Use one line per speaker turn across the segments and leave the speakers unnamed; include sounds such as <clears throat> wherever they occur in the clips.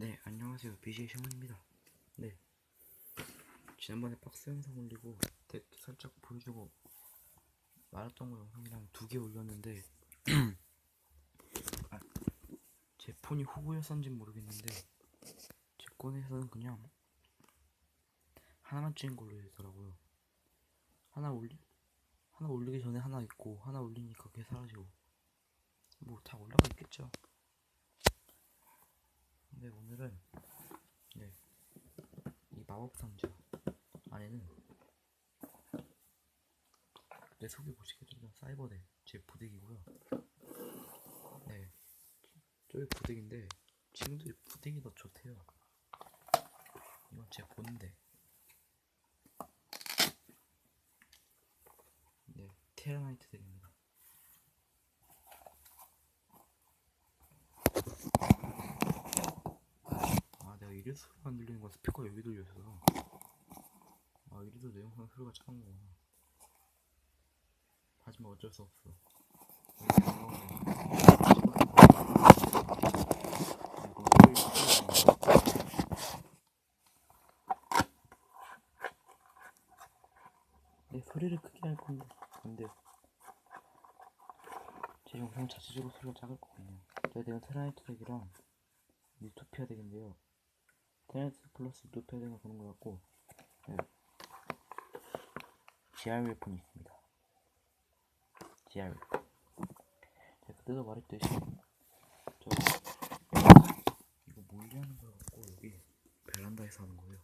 네, 안녕하세요. BJ 샤먼입니다. 네. 지난번에 박스 영상 올리고 덱 살짝 보여주고 말았던 거 영상이랑 두 개 올렸는데 <clears throat> 아, 제 폰이 호구였었는지 모르겠는데 제 폰에서는 그냥 하나만 찍은 걸로 되더라고요. 하나 올리 하나 올리기 전에 하나 있고 하나 올리니까 그게 사라지고 뭐 다 올라가 있겠죠. 근데 오늘은 네, 이 마법 상자 안에는 내 소개 보시겠죠? 사이버덱 제 부덱이고요. 네, 저기 부덱인데 친구들이 부덱이 더 좋대요. 이건 제 본데. 네, 테라나이트 덱입니다. 아 내가 이래서 안 들리는 건 스피커 여기 들려 있어서. 아 이래도 내 영상 소리가 작은 거구나 하지만 어쩔 수 없어. 내 소리를 크게 할 건데 안 돼요 제 영상 자체적으로 소리가 작을 거거든요. 제가 내가 테라이트 덱이랑 유토피아 덱인데요. 테네트 플러스 덱을 보는 것 같고 네. GR 웨폰이 있습니다. GR. 제가 그때도 말했듯이 저 이거 몰래 하는 거 같고 여기 베란다에서 하는 거예요.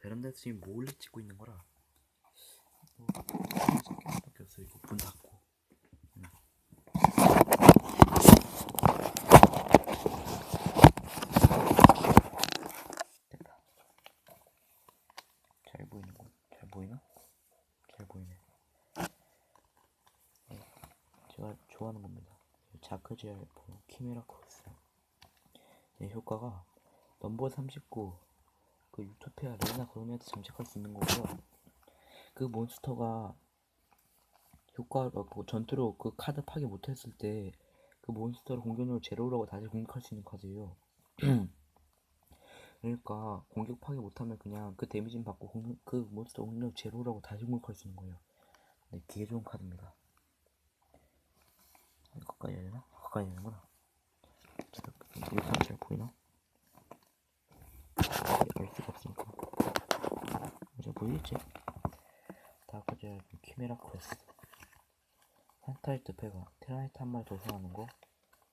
베란다에서 지금 몰래 찍고 있는 거라 뭐 밖에 없어요. 이거 문 닫고 됐다. 잘 보이는 거? 잘 보이나? 잘 보이네. 네, 제가 좋아하는 겁니다. 자크제알 뭐 키메라 크로스. 네, 효과가 넘버 39, 그 유토피아 레이나 그로미한테 장착할 수 있는 거고요. 그 몬스터가 효과로 뭐 전투로 그 카드 파괴 못했을 때 그 몬스터를 공격력을 제로라고 다시 공격할 수 있는 카드예요. <clears throat> 그러니까 공격 파괴 못하면 그냥 그 데미지는 받고 공격, 그 몬스터 공격 제로라고 다시 공격할 수 있는 거예요. 네, 되게 좋은 카드입니다. 가까이 해야 되나? 가까이 되는구나. 잘, 영상 잘 보이나? 알 수가 없으니까. 잘 보이겠지? 다크젤 키메라 크레스. 산타이트 페가 테라이트 한 마리 도서하는 거.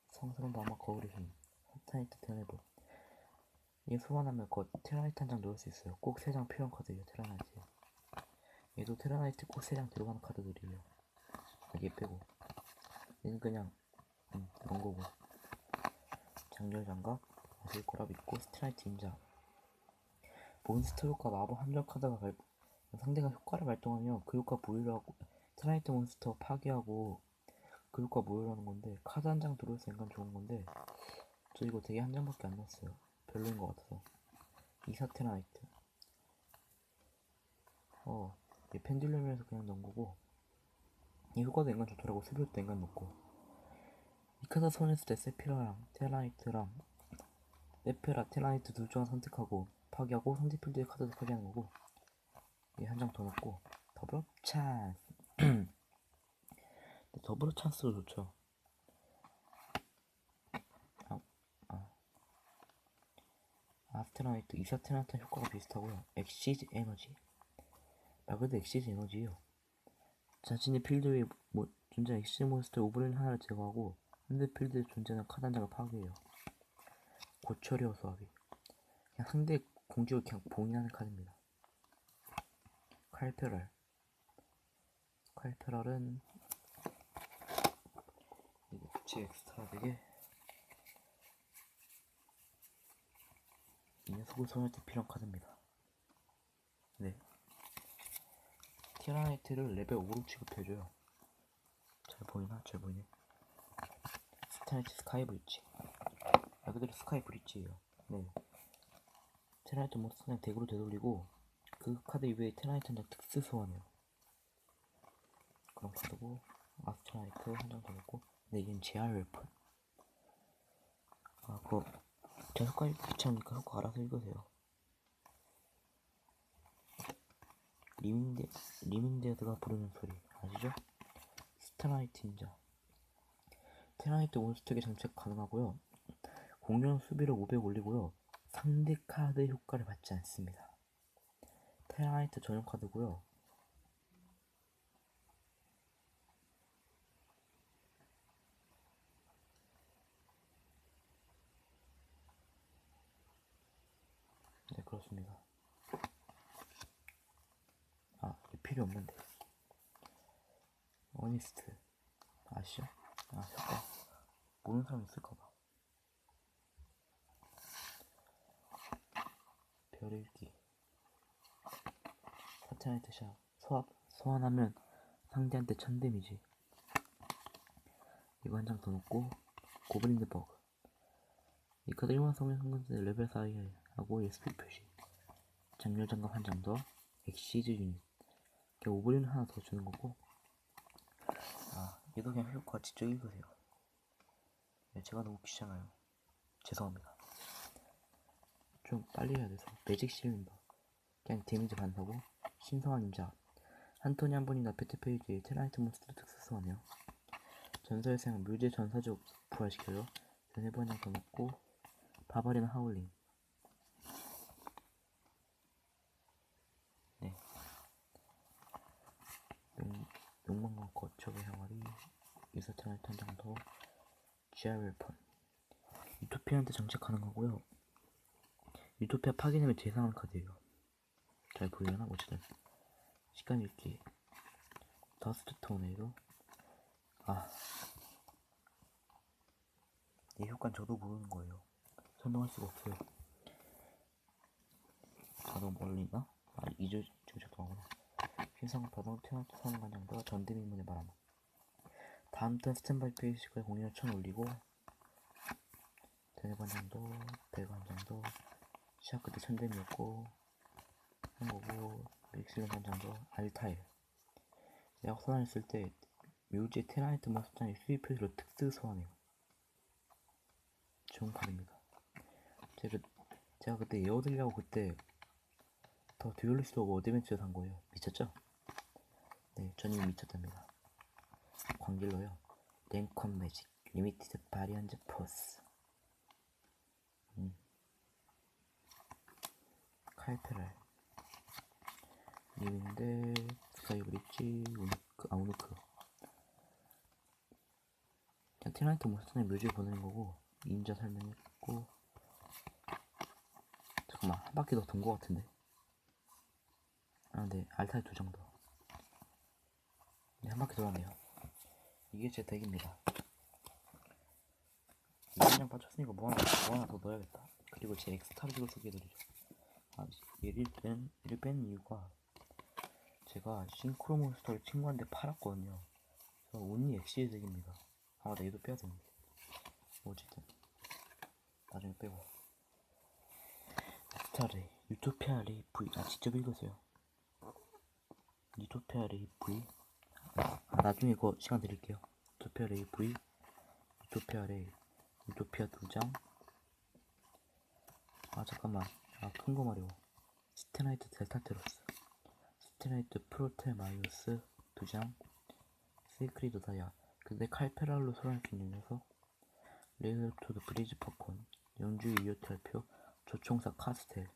성스러운 밤과 거울의 힘. 산타이트 테네브. 이게 소환하면 그 테라나이트 한 장 넣을 수 있어요. 꼭 세 장 필요한 카드예요, 테라나이트. 얘도 테라나이트 꼭 세 장 들어가는 카드들이에요. 여기 빼고. 얘는 그냥, 음, 그런 거고. 장렬 장갑, 마실 거라 믿고, 스트라이트 임자. 몬스터 효과 마법 함정 카드가 발, 상대가 효과를 발동하면 그 효과 무효를 하고, 테라나이트 몬스터 파괴하고, 그 효과 무효를 하는 건데, 카드 한 장 들어올 수 인간 좋은 건데, 저 이거 되게 한 장밖에 안 넣었어요. 별로인 것 같아서 이사테나이트 어, 이 펜듈럼이라서 그냥 넣은 거고 이 효과도 인간 좋더라고 수비도 인간 넣고 이 카드 손했을 때 세피라랑 테라이트랑 네페라 테라이트 둘 중 선택하고 파괴하고 상대 필드의 카드도 파괴하는 거고 이 한 장 더 넣고 더블 찬스 <clears throat> 더블 찬스도 좋죠 아스테라이트, 이사테나이트 효과가 비슷하고요. 엑시즈 에너지. 말 그대로 엑시즈 에너지예요. 자신의 필드 위에 뭐, 존재하는 엑시즈 몬스터 오브레인 하나를 제거하고 카드 한 장을 파괴해요. 고철이어 수합이. 그냥 상대 공격을 그냥 봉인하는 카드입니다. 칼페럴. 칼페럴은 이거 부채 엑스트라 되게 이 녀석을 소환할 때 필요한 카드입니다. 네. 티라나이트를 레벨 5로 취급해줘요. 잘 보이나? 잘 보이네. 스타나이트 스카이 브릿지. 말 그대로 스카이 브릿지예요. 네. 테라이트 몬스터 그냥 덱으로 되돌리고 그 카드 이외에 테라이트 한장 특수 소환해요. 그런 카드고 아스트라이트 한장 더 넣고 근데 이건 제알 웨폰. 아, 그거 제가 효과 귀찮으니까 효과 알아서 읽으세요. 리민데, 리민데드가 부르는 소리 아시죠? 스타라이트 인자 테라이트 몬스터에게 장착 가능하고요. 공룡 수비를 500 올리고요. 상대 카드 효과를 받지 않습니다. 테라이트 전용 카드고요. 네, 그렇습니다. 아, 필요 없는데. 어니스트. 아시죠? 아, 효과. 모르는 사람 있을까봐. 별 읽기. 사테나이트 샷. 소환, 소환하면 상대한테 천 데미지. 이거 한 장 더 넣고, 고블린드 버그. 이 카드 1만 성의 상관세 레벨 4에 하고 SP 표시. 장렬 장갑 한 장 더. 엑시즈 유닛. 이렇게 오블린 하나 더 주는 거고. 아, 얘도 그냥 효과 직접 읽으세요. 네, 제가 너무 귀찮아요. 죄송합니다. 좀 빨리 해야 돼서 매직 실린더 그냥 데미지 받는다고 신성한 임자 한 톤이 한 번이나 배트 페이지에 테라이트 몬스터 특수 소환해요. 전설의 생 뮤제 전사적 부활시켜요. 더 넣고 바바리나 하울링 네 용, 욕망과 거척의 항아리 유사테라이트 한장더 지하웰펀 유토피아한테 장착하는 거고요. 유토피아 파괴력을 재상한 카드예요. 잘 보이려나? 어쨌든 시간 읽기 더스트 토네이도 아, 이 효과는 저도 모르는 거예요. 설명할 수가 없어요. 자동 멀리 있나? 아, 이주 지금 작동하구나. 신상을 받아 테나트 사는 관장과 전대미문의 바람. 다음 턴 스탠바이 페이지가 공연을 천 올리고 배관 정도, 시작 그때 천dem이었고 한 거고 믹스는 한 정도, 알타일. 내가 소환했을 때 묘지 테라이트 몬스터의 수입 표시로 특수 소환해요. 좋은 카드입니다. 제가, 제가 그때 에어들려고 그때 더 듀얼리스트 오브 어드벤처 산 거예요. 미쳤죠? 네, 전 이미 미쳤답니다. 광길로요. 랭컨 매직 리미티드 바리언즈 포스 음. 칼페랄 리윈데 스카이 브릿지 우누크 아 우누크 그냥 테라이트 몬스터의 묘지를 보내는 거고 인자 설명했고 잠깐만 한 바퀴 더 돈 거 같은데 아 네 알타이 두 정도 네, 한 바퀴 돌았네요 이게 제 덱입니다. 이장 빠졌으니까 뭐 하나, 뭐 하나 더 넣어야겠다. 그리고 제 엑스타르직을 소개해드리죠. 아, 얘를 뺀, 얘를 뺀 이유가 제가 싱크로 몬스터를 친구한테 팔았거든요. 그래서 온리 엑시의 덱입니다. 아, 나 얘도 빼야 되는데. 어쨌든. 나중에 빼고. 엑스타레이, 유토피아 레이 V. 아, 직접 읽으세요. 유토피아 레이 V. 아, 나중에 이거 시간 드릴게요. 유토피아 레이 V, 유토피아 레이, 유토피아 두 장. 아 잠깐만, 아 큰 거 말이오. 스테나이트 델타테로스, 스테나이트 프로테 마이오스 두 장, 세이크리드 다이아. 근데 칼페랄로 소환할 수 있는 녀석. 레이더토드 브리즈 팝콘, 연주 이오탈표, 조총사 카스텔,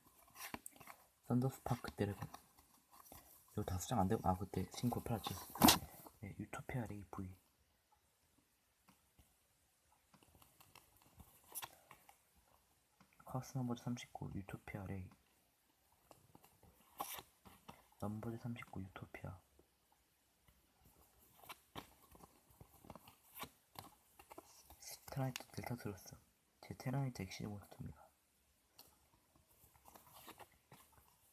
썬더스파크 드래곤. 이거 다 수정 안 되고 아 그때 신고 팔았지. 네, 유토피아 레이 V. 카스 넘버즈 39 유토피아 레이. 넘버즈 39 유토피아. 스트라이트 델타 트로스. 제 테라이트 엑시드 몬스터입니다.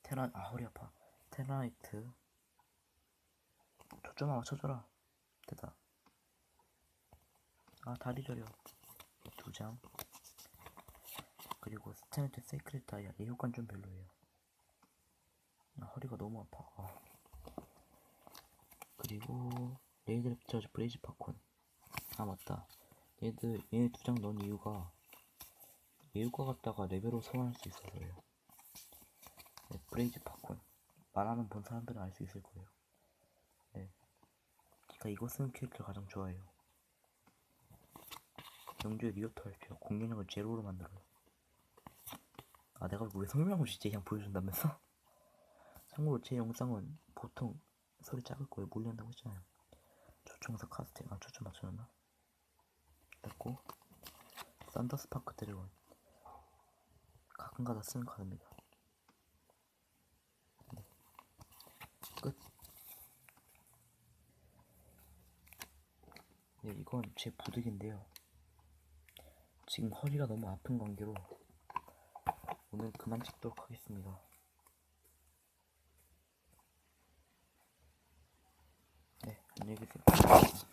테라 아 허리 아파. 테라이트 초점만 맞춰줘라. 됐다. 아 다리 저려. 두장. 그리고 스테네트 세이크릿 다이아. 이 효과는 좀 별로예요. 아 허리가 너무 아파. 아. 그리고 레이드 저지 브레이즈 팝콘. 아 맞다. 얘들 얘네 두장 넣은 이유가 예우가 갔다가 레벨로 소환할 수 있어서요. 네, 브레이즈 팝콘. 만화는 본 사람들은 알 수 있을 거예요. 네. 제가 이거 쓰는 캐릭터를 가장 좋아해요. 영주의 리오터 할게요. 공격력을 제로로 만들어요. 아, 내가 왜 설명을 진짜 그냥 보여준다면서? <laughs> 참고로 제 영상은 보통 소리 작을 거예요. 몰린다고 했잖아요. 초청석 카스팅, 아, 초점 맞춰놨나? 됐고, 썬더스파크 드래곤. 가끔가다 쓰는 카드입니다. 네. 끝. 네, 이건 제 부득인데요. 지금 허리가 너무 아픈 관계로 오늘 그만 찍도록 하겠습니다. 네, 안녕히 계세요.